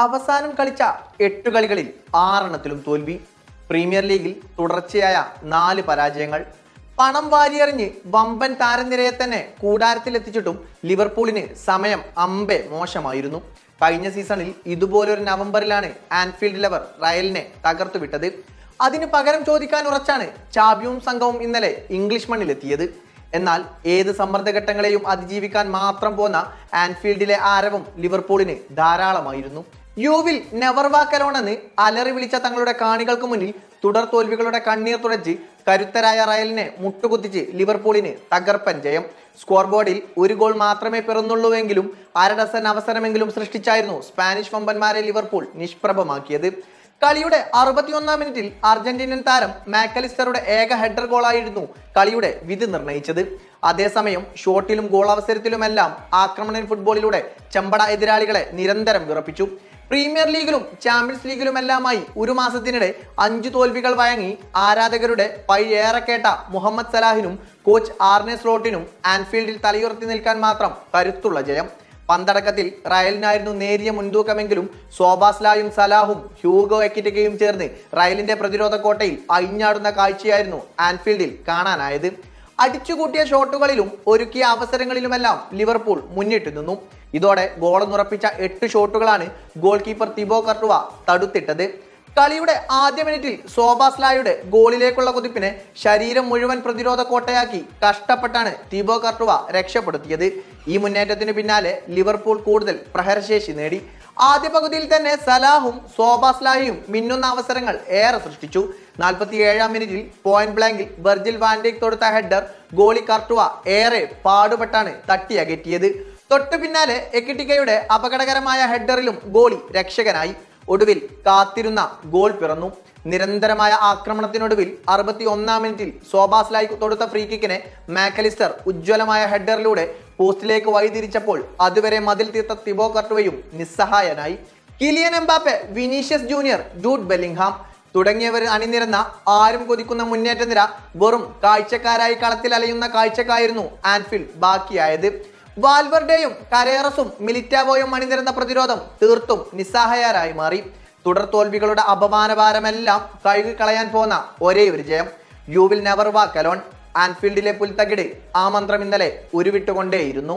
അവസാനം കളിച്ച എട്ട് കളികളിൽ ആറെണ്ണത്തിലും തോൽവി. പ്രീമിയർ ലീഗിൽ തുടർച്ചയായ നാല് പരാജയങ്ങൾ. പണം വാരിയെറിഞ്ഞ് വമ്പൻ താരനിരയെ തന്നെ കൂടാരത്തിലെത്തിച്ചിട്ടും ലിവർപൂളിന് സമയം അമ്പെ മോശമായിരുന്നു. കഴിഞ്ഞ സീസണിൽ ഇതുപോലൊരു നവംബറിലാണ് ആൻഫീൽഡ് അവർ റയലിനെ തകർത്തുവിട്ടത്. അതിന് പകരം ചോദിക്കാൻ ഉറച്ചാണ് ചാബ്യൂൺ സംഘവും ഇന്നലെ ഇംഗ്ലീഷ് മണ്ണിലെത്തിയത്. എന്നാൽ ഏത് സമ്മർദ്ദഘട്ടങ്ങളെയും അതിജീവിക്കാൻ മാത്രം പോന്ന ആൻഫീൽഡിലെ ആരവം ലിവർപൂളിന് ധാരാളമായിരുന്നു. യുവിൽ നെവർ വാക്കലോണെന്ന് അലറി വിളിച്ച തങ്ങളുടെ കാണികൾക്ക് മുന്നിൽ തുടർ തോൽവികളുടെ കണ്ണീർ തുടച്ച് കരുത്തരായ റയലിനെ മുട്ടുകുത്തിച്ച് ലിവർപൂളിന് തകർപ്പൻ ജയം. സ്കോർ ബോർഡിൽ ഒരു ഗോൾ മാത്രമേ പിറന്നുള്ളൂവെങ്കിലും അരഡസൻ അവസരമെങ്കിലും സൃഷ്ടിച്ചായിരുന്നു സ്പാനിഷ് വമ്പന്മാരെ ലിവർപൂൾ നിഷ്പ്രഭമാക്കിയത്. കളിയുടെ അറുപത്തിയൊന്നാം മിനിറ്റിൽ അർജന്റീനൻ താരം മാക്കലിസ്റ്ററുടെ ഏക ഹെഡർ ഗോളായിരുന്നു കളിയുടെ വിധി നിർണയിച്ചത്. അതേസമയം ഷോട്ടിലും ഗോൾ അവസരത്തിലുമെല്ലാം ആക്രമണ ഫുട്ബോളിലൂടെ ചെമ്പട എതിരാളികളെ നിരന്തരം വിറപ്പിച്ചു. പ്രീമിയർ ലീഗിലും ചാമ്പ്യൻസ് ലീഗിലുമെല്ലാമായി ഒരു മാസത്തിനിടെ അഞ്ചു തോൽവികൾ വഴങ്ങി ആരാധകരുടെ പൈ ഏറെ കേട്ട മുഹമ്മദ് സലാഹിനും കോച്ച് ആർനെ സ്ലോട്ടിനും ആൻഫീൽഡിൽ തലയുയർത്തി നിൽക്കാൻ മാത്രം കരുത്തുള്ള ജയം. പന്തടക്കത്തിൽ റയലിനായിരുന്നു നേരിയ മുൻതൂക്കമെങ്കിലും സോബാസ്ലായും സലാഹും ഹ്യൂഗോ എക്കിറ്റക്കയും ചേർന്ന് റയലിന്റെ പ്രതിരോധ കോട്ടയിൽ അഴിഞ്ഞാടുന്ന കാഴ്ചയായിരുന്നു ആൻഫീൽഡിൽ കാണാനായത്. അടിച്ചുകൂട്ടിയ ഷോട്ടുകളിലും ഒരുക്കിയ അവസരങ്ങളിലുമെല്ലാം ലിവർപൂൾ മുന്നിട്ട് നിന്നു. ഇതോടെ ഗോളെന്നുറപ്പിച്ച എട്ട് ഷോട്ടുകളാണ് ഗോൾ കീപ്പർ തിബോ കർട്ടുവ തടുത്തിട്ടത്. കളിയുടെ ആദ്യ മിനിറ്റിൽ സോബാസ്ലായുടെ ഗോളിലേക്കുള്ള കുതിപ്പിനെ ശരീരം മുഴുവൻ പ്രതിരോധ കോട്ടയാക്കി കഷ്ടപ്പെട്ടാണ് തിബോ കർട്ടുവ രക്ഷപ്പെടുത്തിയത്. ഈ മുന്നേറ്റത്തിന് പിന്നാലെ ലിവർപൂൾ കൂടുതൽ പ്രഹരശേഷി നേടി. ആദ്യ പകുതിയിൽ തന്നെ സലാഹും സോബാസ്ലാഹിയും മിന്നുന്ന അവസരങ്ങൾ ഏറെ സൃഷ്ടിച്ചു. നാൽപ്പത്തി ഏഴാം മിനിറ്റിൽ പോയിന്റ് ബ്ലാങ്കിൽ വെർജിൽ വാൻഡേക്ക് തൊടുത്ത ഹെഡർ ഗോളി കർട്ടുവ ഏറെ പാടുപെട്ടാണ് തട്ടിയകറ്റിയത് തൊട്ടു പിന്നാലെ എക്കിട്ടിക്കയുടെ അപകടകരമായ ഹെഡറിലും ഗോളി രക്ഷകനായി. ഒടുവിൽ കാത്തിരുന്ന ഗോൾ പിറന്നു. നിരന്തരമായ ആക്രമണത്തിനൊടുവിൽ അറുപത്തി ഒന്നാം മിനിറ്റിൽ സോബാസ്ലായി തൊടുത്ത ഫ്രീ കിക്കിനെ മാക്കലിസ്റ്റർ ഉജ്ജ്വലമായ ഹെഡറിലൂടെ പോസ്റ്റിലേക്ക് വഴിതിരിച്ചപ്പോൾ അതുവരെ മതിൽ തീർത്ത തിബോ കർട്ടുവയും നിസ്സഹായനായി. Kylian Mbappe Vinicius Junior Jude Bellingham. തുടങ്ങിയവർ അണിനിരന്ന ആരും കൊതിക്കുന്ന മുന്നേറ്റ നിര വെറും കാഴ്ചക്കാരായി കളത്തിൽ അലയുന്ന കാഴ്ചക്കായിരുന്നു ആൻഫീൽഡ് ബാക്കിയായത്. വാൽവർഡേയും കരേറസും മിലിറ്റാബോയും അണിനിരന്ന പ്രതിരോധം തീർത്തും നിസ്സഹായരായി മാറി. തുടർ തോൽവികളുടെ അപമാനഭാരമെല്ലാം കഴുകി കളയാൻ പോന്ന ഒരേ ഒരു ജയം. You will never walk alone ആൻഫീൽഡിലെ പുൽത്തകിട് ആ മന്ത്രം ഇന്നലെ ഉരുവിട്ടുകൊണ്ടേയിരുന്നു.